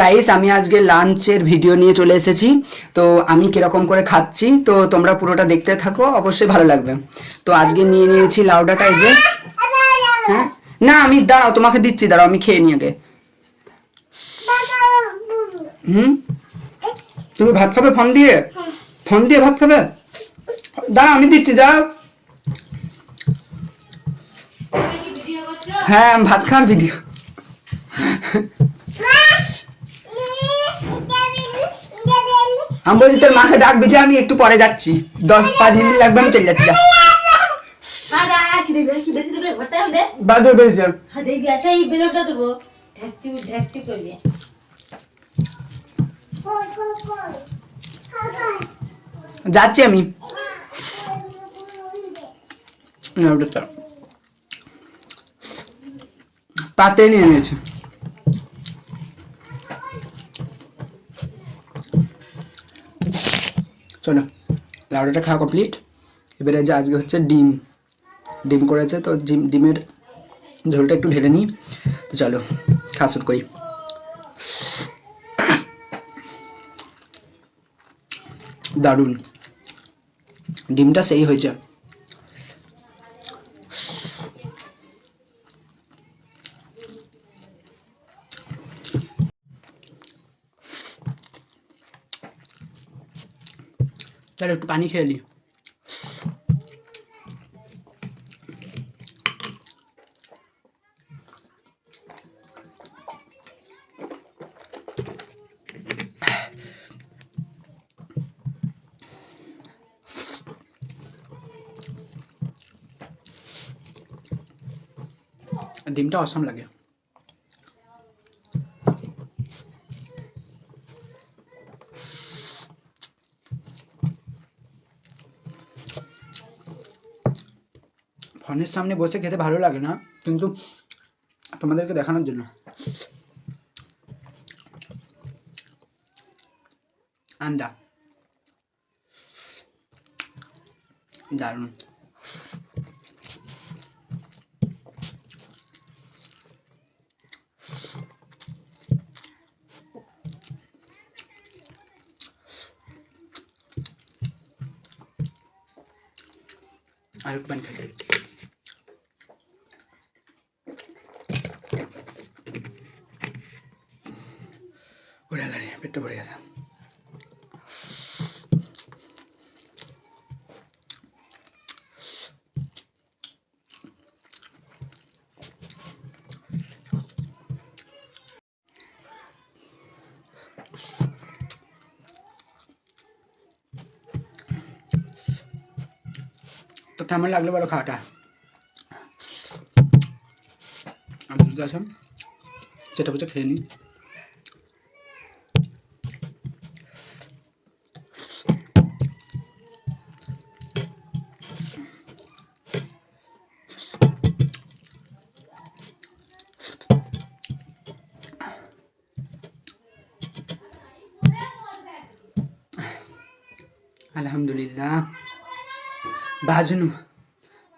Guys আমি আজকে লাঞ্চের ভিডিও নিয়ে চলে এসেছি। তো আমি কীরকম করে খাচ্ছি, তো তোমরা পুরোটা দেখতে থাকো, অবশ্যই ভালো লাগবে। তো আজকে নিয়ে নিয়েছি লাউডাটা যে হ্যাঁ? না, আমি, দাঁড়াও, তোমাকে দিচ্ছি, দাঁড়াও, আমি খেয়ে নিয়ে আগে হুম? তুমি ভাত খাবে ফোন দিয়ে? ফোন দিয়ে ভাত খাবে? দাঁড়াও, আমি দিচ্ছি, দাঁড়াও। হ্যাঁ ভাত খাওয়ার ভিডিও আমি বলছি তোর মাকে ডাকবি যে আমি একটু পরে যাচ্ছি। দশ পাঁচ মিনিট লাগবে আমি চলে যাচ্ছি বাদর বেরিয়েছে আচ্ছা এই বেলটা দেবো। ঢাকচু ঢাকচু করবে। যাচ্ছি আমি। না, পাতে নিয়ে নিয়েছি। চলো লাউডাটা খাওয়া কমপ্লিট এবারে যে আজকে হচ্ছে ডিম। ডিম করেছে, তো ডিম, ডিমের ঝোলটা একটু ঢেলে নিই। তো চলো, খাওয়া শুরু করি। দারুণ। ডিমটা সেই হয়েছে। তাহলে একটু পানি খেয়ে নি ডিমটা অসাম লাগে ফোনের সামনে বসে খেতে ভালো লাগে না, কিন্তু তোমাদেরকে দেখানোর জন্য। আন্ডা। দারুণ। আর একটু খাই ওরে আল্লাহ রে, পেটটা ভরে গেছে তো কেমন লাগলো বলো খাওয়াটা আমি বুঝতে আসাম সেটা বুঝে খেয়ে নিই আলহামদুলিল্লাহ। ভাজনু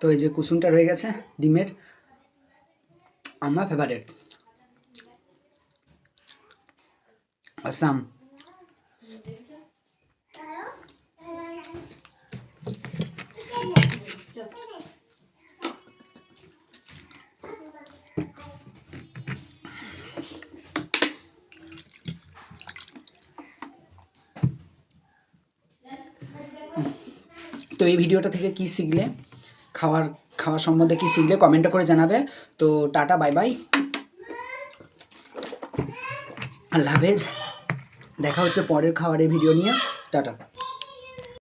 তো এই যে কুসুমটা রয়ে গেছে ডিমের। আমার ফেভারেট আসাম। তো এই ভিডিওটা থেকে কি শিখলে? খাওয়ার খাওয়ার সম্বন্ধে কি শিখলে? কমেন্টে করে জানাবে। তো টাটা বাই বাই আল্লাহ হাফেজ। দেখা হচ্ছে পরের খাবারের ভিডিও নিয়ে। টাটা।